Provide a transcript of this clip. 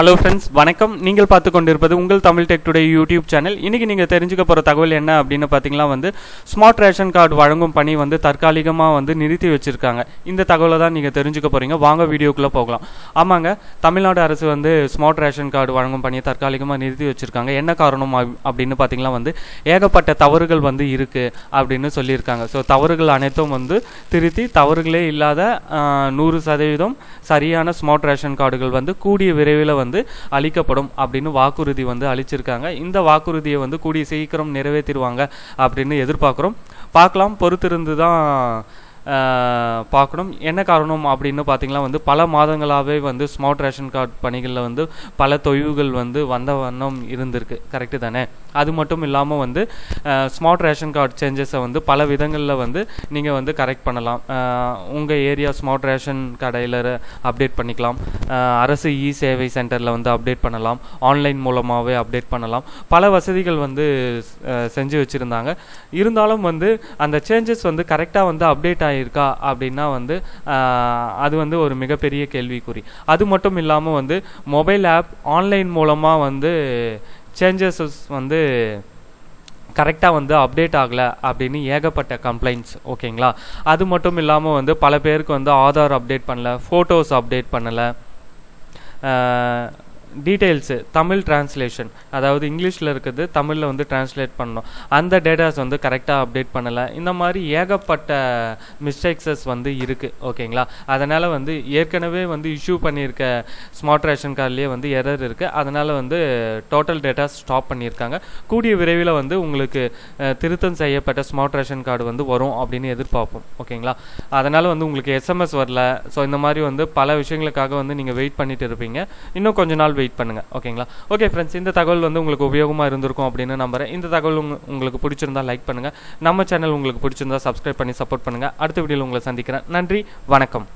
Hello friends வணக்கம். நீங்கள் பார்த்து கொண்டிருப்பது உங்கள் Tamil tech today YouTube channel இன்றைக்கி நீங்கள் தெரிஞ்சுக்க போகிற தகவல் என்ன அப்படின்னு பார்த்தீங்கன்னா வந்து ஸ்மார்ட் ரேஷன் கார்டு வழங்கும் பணி வந்து தற்காலிகமாக வந்து நிறுத்தி வச்சுருக்காங்க. இந்த தகவலை தான் நீங்கள் தெரிஞ்சுக்க போகிறீங்க வாங்க வீடியோக்குள்ளே போகலாம். ஆமாங்க தமிழ்நாடு அரசு வந்து ஸ்மார்ட் ரேஷன் கார்டு வழங்கும் பணியை தற்காலிகமாக நிறுத்தி வச்சுருக்காங்க. என்ன காரணம் அப்- அப்படின்னு பார்த்தீங்கன்னா வந்து ஏகப்பட்ட தவறுகள் வந்து இருக்குது அப்படின்னு சொல்லியிருக்காங்க. ஸோ தவறுகள் அனைத்தும் வந்து திருத்தி தவறுகளே இல்லாத நூறு சதவீதம் சரியான ஸ்மார்ட் ரேஷன் கார்டுகள் வந்து கூடிய விரைவில் வந்து அளிக்கப்படும் அப்படின்னு வாக்குறுதி வந்து அளிச்சிருக்காங்க. இந்த வாக்குறுதியை வந்து கூடிய சீக்கிரம் நிறைவேற்றிடுவாங்க அப்படின்னு எதிர்பார்க்குறோம். பார்க்கலாம் பொறுத்திருந்து தான் பார்க்கணும். என்ன காரணம் அப்படின்னு பார்த்தீங்கன்னா வந்து பல மாதங்களாகவே வந்து ஸ்மார்ட் ரேஷன் கார்டு பணிகளில் வந்து பல தொய்வுகள் வந்து வந்த வண்ணம் இருந்திருக்கு. கரெக்டு தானே? அது மட்டும் இல்லாமல் வந்து ஸ்மார்ட் ரேஷன் கார்டு சேஞ்சஸை வந்து பல விதங்களில் வந்து நீங்கள் வந்து கரெக்ட் பண்ணலாம். உங்கள் ஏரியா ஸ்மார்ட் ரேஷன் கடையில் அப்டேட் பண்ணிக்கலாம். அரசு இ சேவை சென்டரில் வந்து அப்டேட் பண்ணலாம். ஆன்லைன் மூலமாகவே அப்டேட் பண்ணலாம். பல வசதிகள் வந்து செஞ்சு வச்சுருந்தாங்க. இருந்தாலும் வந்து அந்த சேஞ்சஸ் வந்து கரெக்டாக வந்து அப்டேட் ஆகியிருக்கா அப்படின்னா வந்து அது வந்து ஒரு மிகப்பெரிய கேள்விக்குறி. அது மட்டும் இல்லாமல் வந்து மொபைல் ஆப் ஆன்லைன் மூலமாக வந்து சேஞ்சஸஸ் வந்து கரெக்டாக வந்து அப்டேட் ஆகலை அப்படின்னு ஏகப்பட்ட கம்ப்ளைண்ட்ஸ் ஓகேங்களா? அது மட்டும் இல்லாமல் வந்து பல பேருக்கு வந்து ஆதார் அப்டேட் பண்ணல ஃபோட்டோஸ் அப்டேட் பண்ணலை டீட்டெயில்ஸு தமிழ் டிரான்ஸ்லேஷன் அதாவது இங்கிலீஷில் இருக்குது தமிழில் வந்து டிரான்ஸ்லேட் பண்ணணும். அந்த டேட்டாஸ் வந்து கரெக்டாக அப்டேட் பண்ணலை. இந்த மாதிரி ஏகப்பட்ட மிஸ்டேக்ஸஸ் வந்து இருக்குது ஓகேங்களா? அதனால் வந்து ஏற்கனவே வந்து இஷ்யூ பண்ணியிருக்க ஸ்மார்ட் ரேஷன் கார்ட்லேயே வந்து எரர் இருக்குது அதனால் வந்து டோட்டல் டேட்டாஸ் ஸ்டாப் பண்ணியிருக்காங்க. கூடிய விரைவில் வந்து உங்களுக்கு திருத்தம் செய்யப்பட்ட ஸ்மார்ட் ரேஷன் கார்டு வந்து வரும் அப்படின்னு எதிர்பார்ப்போம் ஓகேங்களா? அதனால் வந்து உங்களுக்கு எஸ்எம்எஸ் வரல. ஸோ இந்த மாதிரி வந்து பல விஷயங்களுக்காக வந்து நீங்கள் வெயிட் பண்ணிட்டு இருப்பீங்க. இன்னும் கொஞ்ச நாள் வெயிட் பண்ணுங்கள் ஓகேங்களா ஓகே ஃப்ரெண்ட்ஸ் இந்த தகவல் வந்து உங்களுக்கு உபயோகமாக இருந்திருக்கும் அப்படின்னு நம்புறேன். இந்த தகவல் உங்களுக்கு பிடிச்சிருந்தா லைக் பண்ணுங்கள் நம்ம சேனல் உங்களுக்கு பிடிச்சிருந்தா சப்ஸ்கிரைப் பண்ணி சப்போர்ட் பண்ணுங்கள் அடுத்த வீடியோவில் உங்களை சந்திக்கிறேன். நன்றி வணக்கம்.